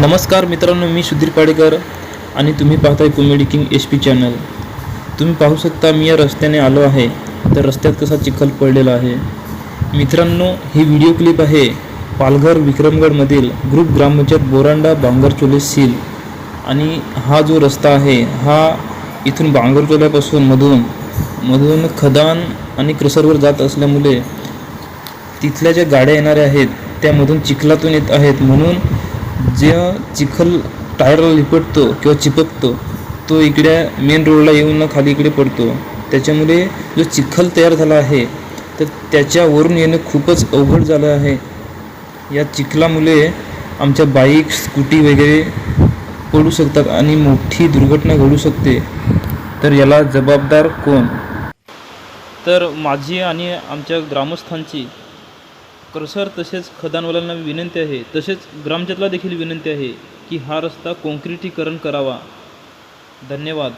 नमस्कार मित्रांनो मी सुधीर पाडेकर आणि तुम्ही पाहताय comedy king H P channel तुम्ही पाहू शकता मी या रस्त्याने आलो आहे. तर रस्त्यात कसा चिखल पडलेला आहे? मित्रांनो ही व्हिडिओ क्लिप आहे पालघर विक्रमगडमधील ग्रुप ग्रामपंचायत बोरांडा बांगरचोले सील. आणि हा जो रस्ता आहे हा इथून बांगरचोल्यापासून मधून मधून खदान आणि क्रसरवर जात असल्यामुळे तिथल्या ज्या गाड्या येणाऱ्या आहेत त्यामधून चिखलातून येत आहेत. म्हणून जे चिखल टायरला लिपटतो किंवा चिपकतो तो इकडे मेन रोडला येऊन खाली इकडे पडतो. त्याच्यामुळे जो चिखल तयार झाला आहे तर त्याच्यावरून येणं खूपच अवघड झालं आहे. या चिखलामुळे आमच्या बाईक स्कूटी वगैरे पडू शकतात आणि मोठी दुर्घटना घडू शकते. तर याला जबाबदार कोण? तर माझी आणि आमच्या ग्रामस्थांची क्रसर तसेच खदानवाल्यांना विनंती आहे तसेच ग्रामजतला देखील विनंती आहे की हा रस्ता काँक्रिटीकरण करावा. धन्यवाद.